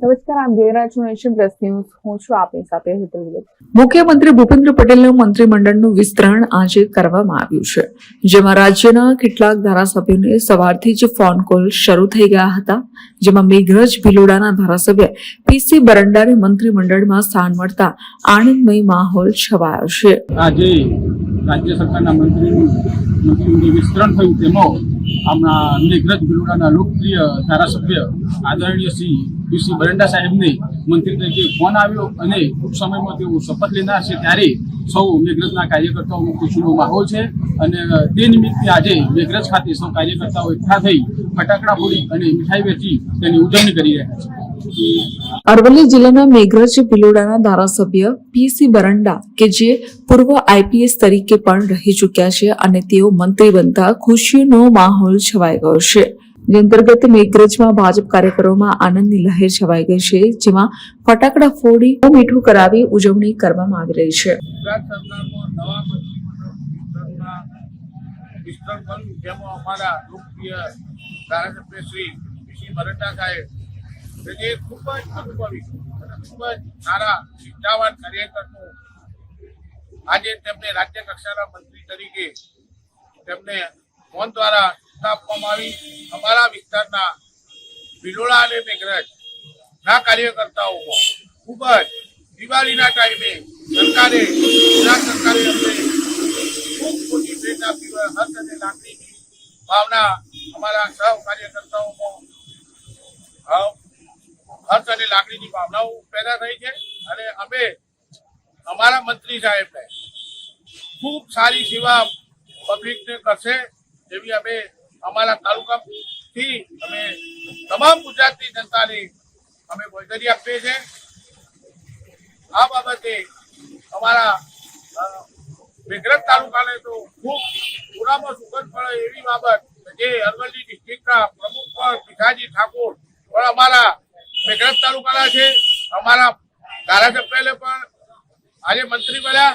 નમસ્કાર આમ છો નેશન પ્લસ ન્યૂઝ. હું છું આપની સાથે હેતલ મુખ્યમંત્રી ભૂપેન્દ્ર પટેલનું મંત્રીમંડળનું વિસ્તરણ આજે કરવામાં આવ્યું છે, જેમાં રાજ્યના કેટલાક ધારાસભ્યોને સવારથી જ ફોન કોલ શરૂ થઈ ગયા હતા, જેમાં મેઘરજ ભિલોડાના ધારાસભ્ય પીસી બરંડાને મંત્રીમંડળમાં સ્થાન મળતા આનંદમય માહોલ છવાયો છે. આજે રાજ્ય સરકારના મંત્રીનું વિસ્તરણ થયું, તેમાં આપણા મેઘરજ ભિલોડાના લોકપ્રિય ધારાસભ્ય આદરણીય શ્રી પીસી બરંડા સાહેબને મંત્રી તરીકે ફોન આવ્યો અને ટૂંક સમયમાં તેઓ શપથ લેનાર છે ત્યારે સૌ મેઘરજના કાર્યકર્તાઓનો ખુશીનો માહોલ છે અને તે નિમિત્તે આજે મેઘરજ ખાતે સૌ કાર્યકર્તાઓ એકઠા થઈ ફટાકડા ફોડી અને મીઠાઈ વેચી તેની ઉજવણી કરી રહ્યા છે. અરવલ્લી જિલ્લાના મેઘરજ ભિલોડાના ધારાસભ્ય પીસી બરંડા, કે જે પૂર્વ આઈપીએસ તરીકે પણ રહી ચૂક્યા છે અને તેઓ મંત્રી બનતા ખુશીનો માહોલ છવાઈ ગયો છે. જે અંતર્ગત મેઘરજમાં ભાજપ કાર્યકરોમાં આનંદની લહેર છવાઈ ગઈ છે, જેમાં ફટાકડા ફોડી મીઠું કરાવી ઉજવણી કરવામાં આવી રહી છે. અમારા લોકપ્રિય ધારાસભ્ય ખૂબ જ અનુભવી અને ખૂબ જ સારા નિષ્ઠાવાન કાર્યકરનું આજે તેમને રાજ્ય કક્ષાના મંત્રી તરીકે તેમને ફોન દ્વારા સત્તા આપવામાં આવી. અમારા વિસ્તારના ભિલોડા અને મેઘરજ ના કાર્યકર્તાઓમાં ખૂબ જ દિવાળીના ટાઈમે સરકારે ગુજરાત સરકારે અમને ખૂબ મોટી ભેટ આપી હોય, હર્ષ અને લાગણીની ભાવના અમારા સૌ કાર્યકર્તાઓમાં હર્ષ અને લાગણીની ભાવનાઓ પેદા થઈ છે અને અમે અમારા મંત્રી સાહેબને ખૂબ સારી સેવા પબ્લિકને કરશે એવી અમે અમારા તાલુકાથી અમે તમામ ગુજરાતની જનતાને અમે બોલદરી આપીએ છીએ. આ બાબતે અમારા મેઘરજ તાલુકાને તો ખૂબ પૂરામાં સુગંધ પડે એવી બાબત જે અરવલ્લી ડિસ્ટ્રિક્ટના પ્રમુખ પણ ભીખાજી ઠાકોર પણ અમારા મેઘરજ તાલુકાના છે. અમારા ધારાસભ્યને પણ આજે મંત્રી બન્યા